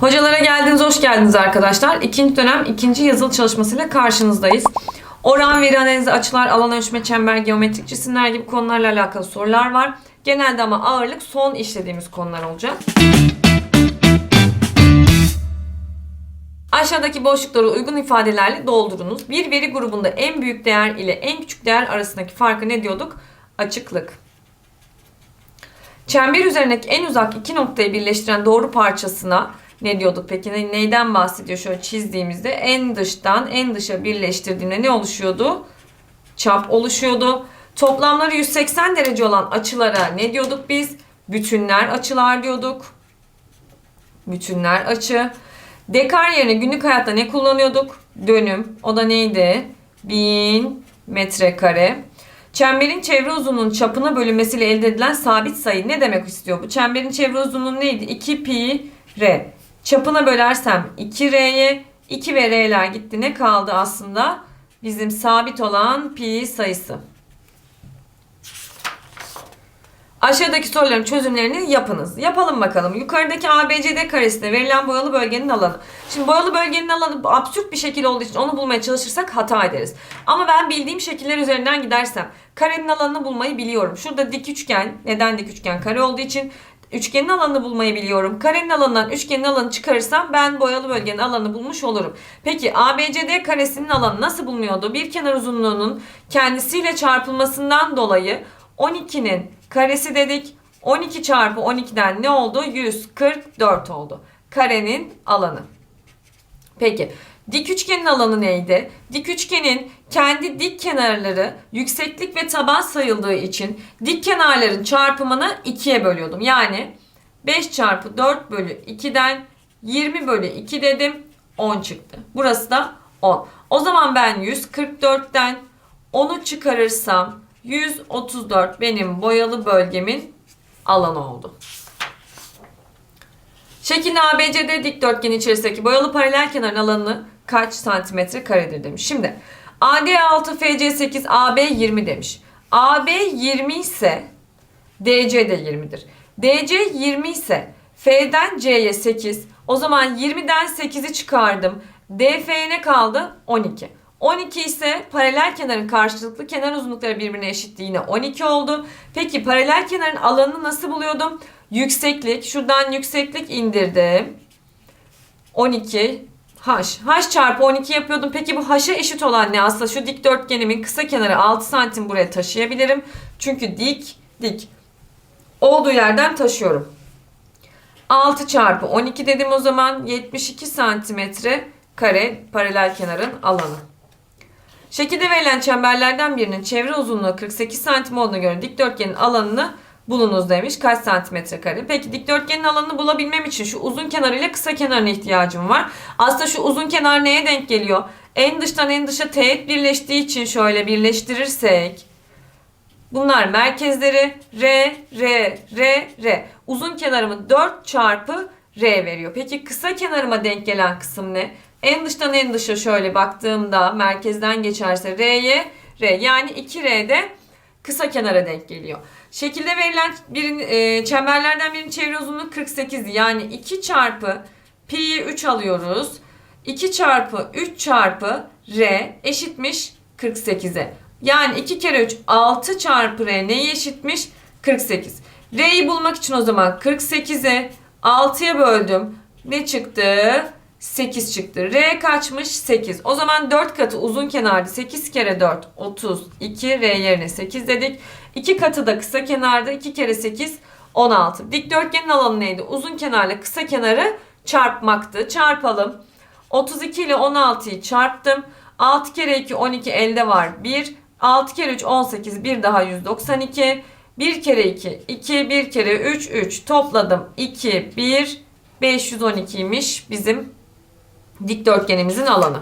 Hocalara geldiniz, hoş geldiniz arkadaşlar. İkinci dönem ikinci yazılı çalışmasıyla karşınızdayız. Oran, veri analizi, açılar, alan ölçme, çember, geometrik cisimler gibi konularla alakalı sorular var. Genelde ama ağırlık son işlediğimiz konular olacak. Aşağıdaki boşlukları uygun ifadelerle doldurunuz. Bir veri grubunda en büyük değer ile en küçük değer arasındaki farkı ne diyorduk? Açıklık. Çember üzerindeki en uzak iki noktayı birleştiren doğru parçasına ne diyorduk peki? Ne- Neyden bahsediyor şöyle çizdiğimizde? En dıştan en dışa birleştirdiğimde ne oluşuyordu? Çap oluşuyordu. Toplamları 180 derece olan açılara ne diyorduk biz? Bütünler açılar diyorduk. Bütünler açı. Dekar yerine günlük hayatta ne kullanıyorduk? Dönüm. O da neydi? 1000 metrekare. Çemberin çevre uzunluğunun çapına bölünmesiyle elde edilen sabit sayı ne demek istiyor bu? Çemberin çevre uzunluğu neydi? 2 pi r. Çapına bölersem 2r'ye 2 ve r'ler gitti. Ne kaldı aslında? Bizim sabit olan pi sayısı. Aşağıdaki soruların çözümlerini yapınız. Yapalım bakalım. Yukarıdaki ABCD karesine verilen boyalı bölgenin alanı. Şimdi boyalı bölgenin alanı absürt bir şekil olduğu için onu bulmaya çalışırsak hata ederiz. Ama ben bildiğim şekiller üzerinden gidersem karenin alanını bulmayı biliyorum. Şurada dik üçgen. Neden dik üçgen? Kare olduğu için üçgenin alanını bulmayı biliyorum. Karenin alanından üçgenin alanı çıkarırsam ben boyalı bölgenin alanını bulmuş olurum. Peki ABCD karesinin alanı nasıl bulunuyordu? Bir kenar uzunluğunun kendisiyle çarpılmasından dolayı 12'nin karesi dedik. 12 çarpı 12'den ne oldu? 144 oldu. Karenin alanı. Peki dik üçgenin alanı neydi? Dik üçgenin kendi dik kenarları yükseklik ve taban sayıldığı için dik kenarların çarpımını 2'ye bölüyordum. Yani 5 çarpı 4 bölü 2'den 20 bölü 2 dedim 10 çıktı. Burası da 10. O zaman ben 144'ten 10'u çıkarırsam 134 benim boyalı bölgemin alanı oldu. Şekil ABCD dikdörtgen içerisindeki boyalı paralel kenarın alanı kaç santimetre karedir demiş. Şimdi AD 6, FC 8, AB 20 demiş. AB 20 ise DC de 20'dir. DC 20 ise F'den C'ye 8. O zaman 20'den 8'i çıkardım. DF'ye ne kaldı? 12. 12 ise paralel kenarın karşılıklı kenar uzunlukları birbirine eşitti. Yine 12 oldu. Peki paralel kenarın alanını nasıl buluyordum? Yükseklik. Şuradan yükseklik indirdim. 12 h. h çarpı 12 yapıyordum. Peki bu h'a eşit olan ne? Aslında şu dikdörtgenimin kısa kenarı 6 santim buraya taşıyabilirim. Çünkü dik dik olduğu yerden taşıyorum. 6 çarpı 12 dedim o zaman 72 santimetre kare paralel kenarın alanı. Şekilde verilen çemberlerden birinin çevre uzunluğu 48 santim olduğuna göre dikdörtgenin alanını bulunuz demiş. Kaç santimetre kare? Peki dikdörtgenin alanını bulabilmem için şu uzun kenarıyla kısa kenarına ihtiyacım var. Aslında şu uzun kenar neye denk geliyor? En dıştan en dışa teğet birleştiği için şöyle birleştirirsek Bunlar merkezleri R, R, R, R. Uzun kenarımı 4 çarpı R veriyor. Peki kısa kenarıma denk gelen kısım ne? En dıştan en dışa şöyle baktığımda merkezden geçerse R'ye R. Yani 2R'de kısa kenara denk geliyor. Şekilde verilen birin, e, çemberlerden birinin çevre uzunluğu 48'di. Yani 2 çarpı pi'yi 3 alıyoruz. 2 çarpı 3 çarpı R eşitmiş 48'e. Yani 2 kere 3 6 çarpı R neye eşitmiş? 48. R'yi bulmak için o zaman 48'e 6'ya böldüm. Ne çıktı? 8 çıktı. R kaçmış? 8. O zaman 4 katı uzun kenarda 8 kere 4 32. R yerine 8 dedik. 2 katı da kısa kenarda 2 kere 8 16. Dikdörtgenin alanı neydi? Uzun kenarla kısa kenarı çarpmaktı. Çarpalım. 32 ile 16'yı çarptım. 6 kere 2 12 elde var 1. 6 kere 3 18 bir daha 192. 1 kere 2 2 1 kere 3 3 topladım 2 1 512'ymiş bizim dikdörtgenimizin alanı.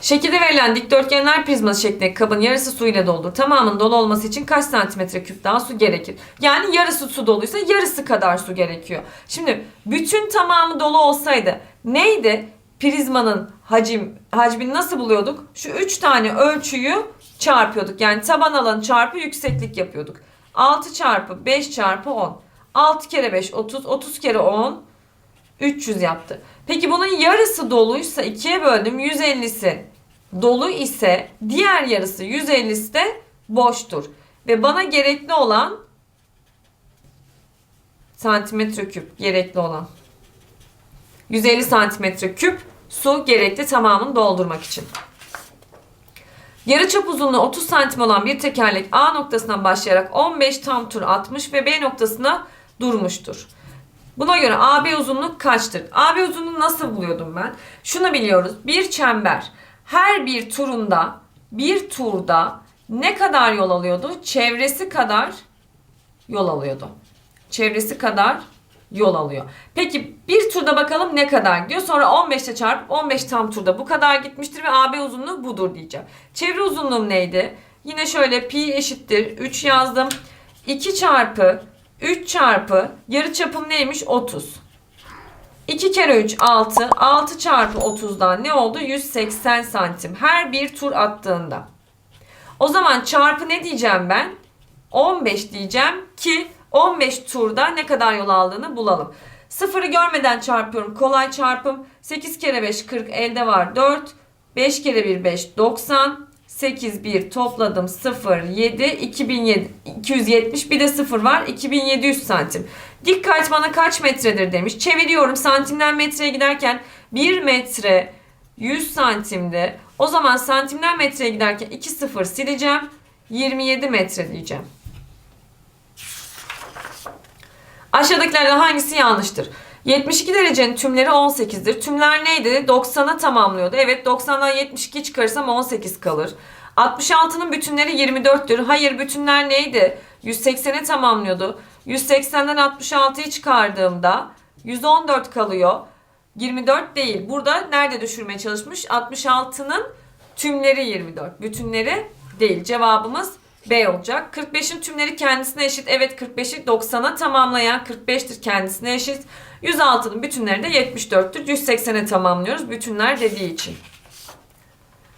Şekilde verilen dikdörtgenler prizması şeklindeki kabın yarısı su ile doldur. Tamamının dolu olması için kaç santimetre küp daha su gerekir? Yani yarısı su doluysa yarısı kadar su gerekiyor. Şimdi bütün tamamı dolu olsaydı neydi? Prizmanın hacim hacmini nasıl buluyorduk? Şu 3 tane ölçüyü çarpıyorduk. Yani taban alanı çarpı yükseklik yapıyorduk. 6 çarpı 5 çarpı 10. 6 kere 5 30. 30 kere 10 300 yaptı. Peki bunun yarısı doluysa 2'ye böldüm 150'si dolu ise diğer yarısı 150'si de boştur. Ve bana gerekli olan santimetre küp gerekli olan 150 santimetre küp su gerekli tamamını doldurmak için. Yarıçap uzunluğu 30 santim olan bir tekerlek A noktasından başlayarak 15 tam tur atmış ve B noktasına durmuştur. Buna göre AB uzunluk kaçtır? AB uzunluğunu nasıl buluyordum ben? Şunu biliyoruz. Bir çember her bir turunda bir turda ne kadar yol alıyordu? Çevresi kadar yol alıyordu. Çevresi kadar yol alıyor. Peki bir turda bakalım ne kadar gidiyor. Sonra 15 ile çarpıp 15 tam turda bu kadar gitmiştir ve AB uzunluğu budur diyeceğim. Çevre uzunluğum neydi? Yine şöyle pi eşittir 3 yazdım. 2 çarpı 3 çarpı yarı çapım neymiş? 30. 2 kere 3 6. 6 çarpı 30'dan ne oldu? 180 santim. Her bir tur attığında. O zaman çarpı ne diyeceğim ben? 15 diyeceğim ki 15 turda ne kadar yol aldığını bulalım. Sıfırı görmeden çarpıyorum. Kolay çarpım. 8 kere 5 40 elde var 4. 5 kere 1 5 90. 8 1 topladım 0 7 2700 270 bir de 0 var 2700 santim. Dikkat bana kaç metredir demiş. Çeviriyorum santimden metreye giderken 1 metre 100 santimde. O zaman santimden metreye giderken 2 sıfır sileceğim. 27 metre diyeceğim. Aşağıdakilerden hangisi yanlıştır? 72 derecenin tümleri 18'dir. Tümler neydi? 90'a tamamlıyordu. Evet 90'dan 72 çıkarırsam 18 kalır. 66'nın bütünleri 24'tür. Hayır bütünler neydi? 180'e tamamlıyordu. 180'den 66'yı çıkardığımda 114 kalıyor. 24 değil. Burada nerede düşürmeye çalışmış? 66'nın tümleri 24. Bütünleri değil. Cevabımız B olacak. 45'in tümleri kendisine eşit. Evet 45'i 90'a tamamlayan 45'tir kendisine eşit. 106'nın bütünleri de 74'tür. 180'e tamamlıyoruz bütünler dediği için.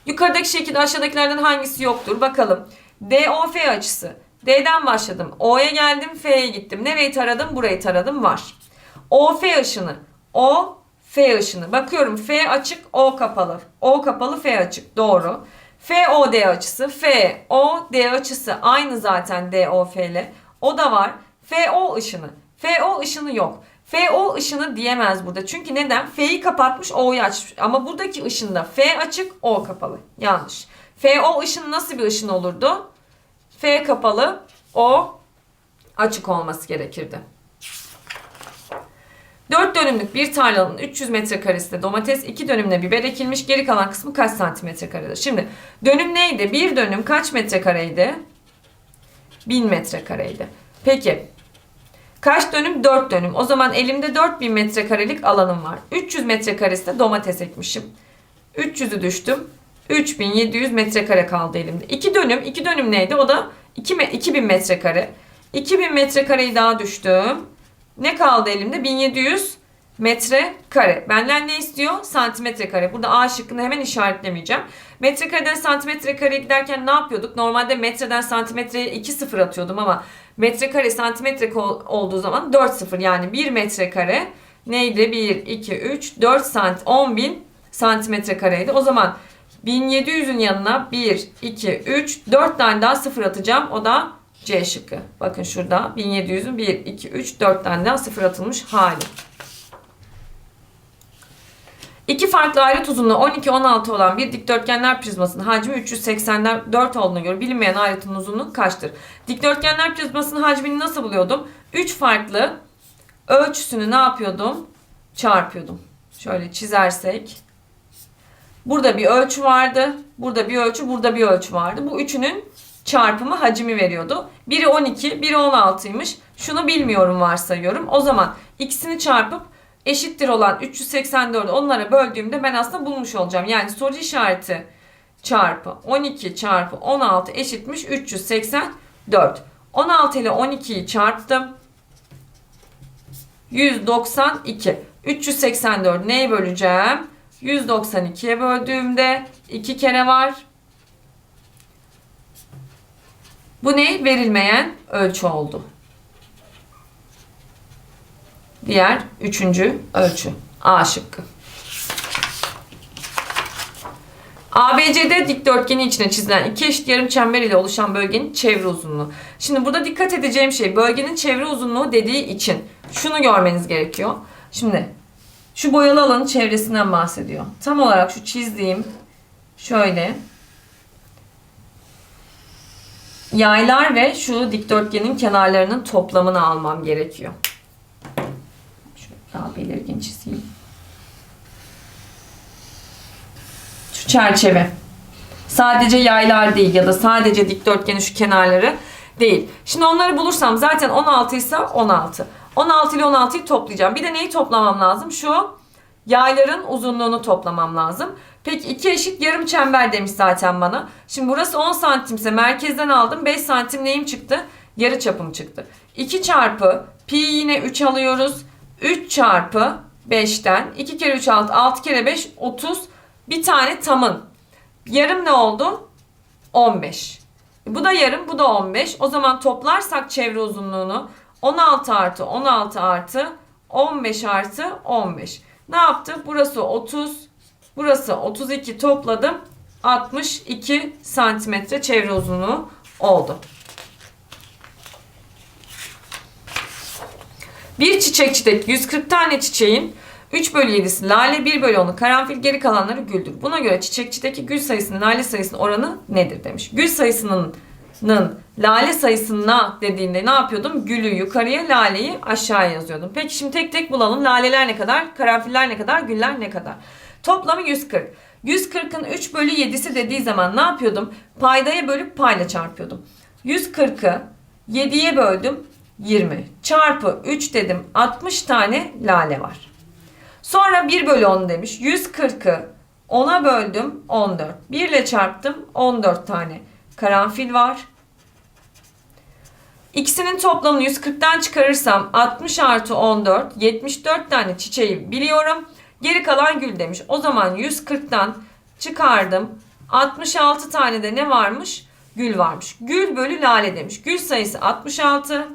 Yukarıdaki şekilde aşağıdakilerden hangisi yoktur? Bakalım. DOF açısı. D'den başladım. O'ya geldim. F'ye gittim. Nereyi taradım? Burayı taradım. Var. OF ışını. O F ışını. Bakıyorum F açık, O kapalı. O kapalı, F açık. Doğru. FOD açısı, FOD açısı aynı zaten DOF ile. O da var. FO ışını. FO ışını yok. FO ışını diyemez burada. Çünkü neden? F'yi kapatmış, O'yu açmış. Ama buradaki ışında F açık, O kapalı. Yanlış. FO ışını nasıl bir ışın olurdu? F kapalı, O açık olması gerekirdi. 4 dönümlük bir tarlanın 300 metrekaresinde domates, 2 dönümle biber ekilmiş. Geri kalan kısmı kaç santimetre karedir? Şimdi dönüm neydi? Bir dönüm kaç metrekareydi? 1000 metrekareydi. Peki kaç dönüm? 4 dönüm. O zaman elimde 4000 metrekarelik alanım var. 300 metrekaresinde domates ekmişim. 300'ü düştüm. 3700 metrekare kaldı elimde. 2 dönüm. 2 dönüm neydi? O da 2 me- 2000 metrekare. 2000 metrekareyi daha düştüm. Ne kaldı elimde? 1700 metre kare. Benden ne istiyor? Santimetre kare. Burada A şıkkını hemen işaretlemeyeceğim. Metrekareden santimetre kareye giderken ne yapıyorduk? Normalde metreden santimetreye 2 sıfır atıyordum ama metrekare santimetre olduğu zaman 4 sıfır. Yani 1 metrekare neydi? 1, 2, 3, 4 sant 10 bin santimetre kareydi. O zaman 1700'ün yanına 1, 2, 3, 4 tane daha sıfır atacağım. O da C şıkkı. Bakın şurada 1700'ün 1, 2, 3, 4 tane daha sıfır atılmış hali. İki farklı ayrıt uzunluğu 12-16 olan bir dikdörtgenler prizmasının hacmi 384 olduğuna göre bilinmeyen ayrıtın uzunluğu kaçtır? Dikdörtgenler prizmasının hacmini nasıl buluyordum? 3 farklı ölçüsünü ne yapıyordum? Çarpıyordum. Şöyle çizersek. Burada bir ölçü vardı. Burada bir ölçü, burada bir ölçü vardı. Bu üçünün çarpımı hacmi veriyordu. Biri 12, biri 16'ymış. Şunu bilmiyorum varsayıyorum. O zaman ikisini çarpıp eşittir olan 384'ü onlara böldüğümde ben aslında bulmuş olacağım. Yani soru işareti çarpı 12 çarpı 16 eşitmiş 384. 16 ile 12'yi çarptım. 192. 384 neye böleceğim? 192'ye böldüğümde 2 kere var. Bu ne? Verilmeyen ölçü oldu. Diğer üçüncü ölçü. A şıkkı. ABCD dikdörtgeni içine çizilen iki eşit yarım çember ile oluşan bölgenin çevre uzunluğu. Şimdi burada dikkat edeceğim şey bölgenin çevre uzunluğu dediği için şunu görmeniz gerekiyor. Şimdi şu boyalı alanın çevresinden bahsediyor. Tam olarak şu çizdiğim şöyle yaylar ve şu dikdörtgenin kenarlarının toplamını almam gerekiyor. Daha belirgin çizeyim. Şu çerçeve. Sadece yaylar değil ya da sadece dikdörtgenin şu kenarları değil. Şimdi onları bulursam zaten 16 ise 16. 16 ile 16'yı toplayacağım. Bir de neyi toplamam lazım? Şu yayların uzunluğunu toplamam lazım. Peki iki eşit yarım çember demiş zaten bana. Şimdi burası 10 santimse merkezden aldım. 5 santim neyim çıktı? Yarı çapım çıktı. 2 çarpı pi yine 3 alıyoruz. 3 çarpı 5'ten 2 kere 3 6 6 kere 5 30 bir tane tamın. Yarım ne oldu? 15. Bu da yarım, bu da 15. O zaman toplarsak çevre uzunluğunu 16 artı 16 artı 15 artı 15. Ne yaptı? Burası 30, burası 32 topladım. 62 santimetre çevre uzunluğu oldu. Bir çiçekçideki 140 tane çiçeğin 3 bölü 7'si lale, 1 bölü 10'u karanfil, geri kalanları güldür. Buna göre çiçekçideki gül sayısının lale sayısının oranı nedir demiş. Gül sayısının nın lale sayısına dediğinde ne yapıyordum? Gülü yukarıya, laleyi aşağıya yazıyordum. Peki şimdi tek tek bulalım. Laleler ne kadar? Karanfiller ne kadar? Güller ne kadar? Toplamı 140. 140'ın 3 bölü 7'si dediği zaman ne yapıyordum? Paydaya bölüp payla çarpıyordum. 140'ı 7'ye böldüm 20. Çarpı 3 dedim 60 tane lale var. Sonra 1 bölü 10 demiş. 140'ı 10'a böldüm 14. 1 ile çarptım 14 tane karanfil var. İkisinin toplamını 140'tan çıkarırsam 60 artı 14 74 tane çiçeği biliyorum. Geri kalan gül demiş. O zaman 140'tan çıkardım. 66 tane de ne varmış? Gül varmış. Gül bölü lale demiş. Gül sayısı 66.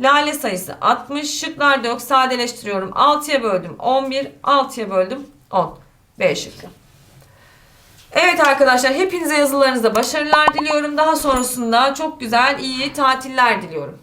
Lale sayısı 60. Şıklarda yok. Sadeleştiriyorum. 6'ya böldüm 11. 6'ya böldüm 10. B şıkkı. Evet arkadaşlar hepinize yazılarınızda başarılar diliyorum. Daha sonrasında çok güzel iyi tatiller diliyorum.